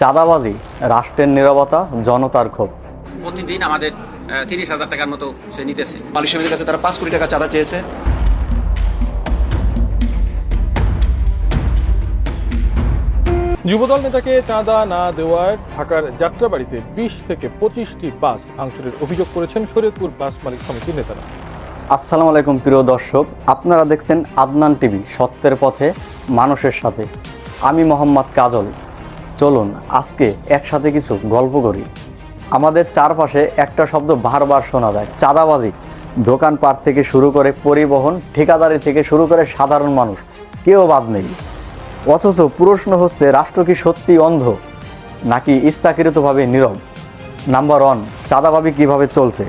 চাঁদাবাজি রাষ্ট্রের নিরবতা জনতার ক্ষোভ। প্রতিদিন আমাদের তিরিশ হাজার টাকার মতো সে নিতেছে। মালিক সমিতির কাছে তারা পাঁচ কোটি টাকা চাঁদা চেয়েছে। যুবদল নেতাকে চাঁদা না দেওয়ায় ঢাকার যাত্রাবাড়িতে বিশ থেকে পঁচিশটি বাস ভাঙচুরের অভিযোগ করেছেন শরীয়তপুর বাস মালিক সমিতির নেতারা। আসসালামু আলাইকুম প্রিয় দর্শক। আপনারা দেখছেন আদনান টিভি সত্যের পথে মানুষের সাথে। আমি মোহাম্মদ কাজল। চলুন আজকে একসাথে কিছু গল্প করি। আমাদের চারপাশে একটা শব্দ বারবার শোনা যায়, চাঁদাবাজি। দোকানপাট থেকে শুরু করে পরিবহন, ঠিকাদারি থেকে শুরু করে সাধারণ মানুষ, কেউ বাদ নেই। অথচ প্রশ্ন হচ্ছে, রাষ্ট্র কি সত্যি অন্ধ, নাকি ইচ্ছাকৃতভাবে নীরব? নাম্বার ওয়ান চাঁদাবাজি কীভাবে চলছে?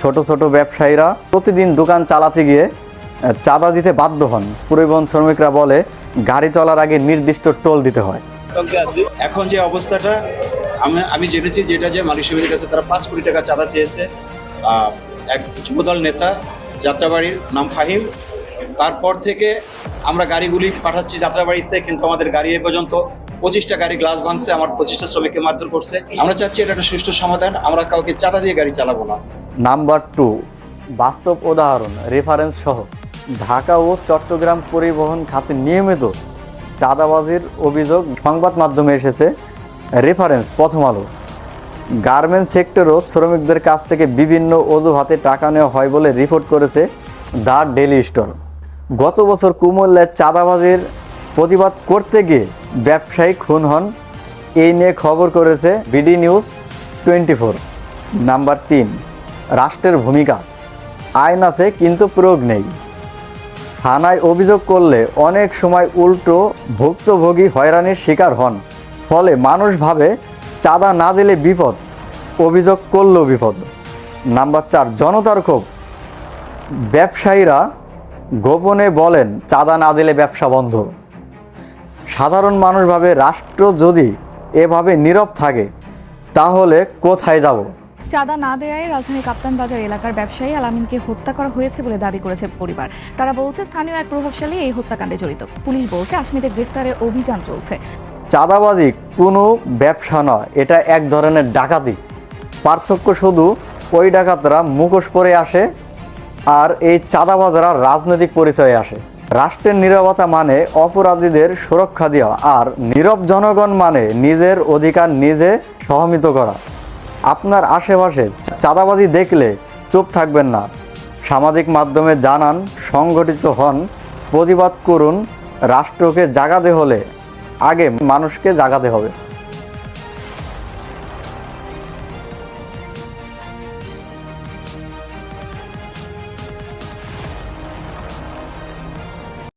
ছোট ছোট ব্যবসায়ীরা প্রতিদিন দোকান চালাতে গিয়ে চাঁদা দিতে বাধ্য হন। পরিবহন শ্রমিকরা বলে, গাড়ি চলার আগে নির্দিষ্ট টোল দিতে হয়। এখন যে অবস্থাটা, আমি আমি জেনেছি যেটা যে মালিক সমিতির কাছে তারা পাঁচ কোটি টাকা চাঁদা চেয়েছে। এক যুবদল নেতা, যাত্রাবাড়ির নাম ফাহিম। তারপর থেকে আমরা গাড়িগুলি পাঠাচ্ছি যাত্রাবাড়িতে, কিন্তু আমাদের গাড়ি এ পর্যন্ত পঁচিশটা গাড়ি গ্লাস ভাঙছে আমার পঁচিশটা শ্রমিককে মারধর করছে। আমরা চাচ্ছি এটা একটা সুষ্ঠু সমাধান, আমরা কাউকে চাঁদা দিয়ে গাড়ি চালাবো না। নাম্বার টু, বাস্তব উদাহরণ রেফারেন্স সহ, ঢাকা ও চট্টগ্রাম পরিবহন খাতে নিয়মিত চাঁদাবাজির অভিযোগ সংবাদ মাধ্যমে এসেছে। রেফারেন্স, প্রথম আলো। গার্মেন্টস সেক্টরও শ্রমিকদের কাছ থেকে বিভিন্ন অজুহাতে টাকা নেওয়া হয় বলে রিপোর্ট করেছে দ্য ডেলি স্টোর। গত বছর কুমিল্লায় চাঁদাবাজির প্রতিবাদ করতে গিয়ে ব্যবসায়ী খুন হন। এই নিয়ে খবর করেছে BD news twenty four number তিন, রাষ্ট্রের ভূমিকা। আইন আছে, কিন্তু প্রয়োগ নেই। থানায় অভিযোগ করলে অনেক সময় উল্টো ভুক্তভোগী হয়রানির শিকার হন। ফলে মানুষ ভাবে, চাঁদা না দিলে বিপদ। অভিযোগ করলেও বিপদ। নাম্বার চার, জনতার ক্ষোভ। ব্যবসায়ীরা গোপনে বলেন, চাঁদা না দিলে ব্যবসা বন্ধ। সাধারণ মানুষভাবে রাষ্ট্র যদি এভাবে নীরব থাকে, তাহলে কোথায় যাব? চাঁদা না দেয়ায় রাজধানী কাপ্তান বাজার এলাকার ব্যবসায়ী আলামিনকে হত্যা করা হয়েছে বলে দাবি করেছে পরিবার। তারা বলছে, স্থানীয় এক প্রভাবশালী এই হত্যাকাণ্ডে জড়িত। পুলিশ বলছে, আসামিদের গ্রেফতারের অভিযান চলছে। চাঁদাবাজি কোনো ব্যবসা নয়, এটা এক ধরনের ডাকাতি। পার্থক্য শুধু ওই ডাকাতরা মুখোশ পরে আসে আর এই চাঁদাবাজরা রাজনৈতিক পরিচয়ে আসে। রাষ্ট্রের নীরবতা মানে অপরাধীদের সুরক্ষা দেওয়া আর নীরব জনগণ মানে নিজের অধিকার নিজে সহমিত করা। আপনার আশেপাশে চাঁদাবাজি দেখলে চুপ থাকবেন না। সামাজিক মাধ্যমে জানান, সংগঠিত হন, প্রতিবাদ করুন, রাষ্ট্রকে জাগাতে হলে আগে মানুষকে জাগাতে হবে।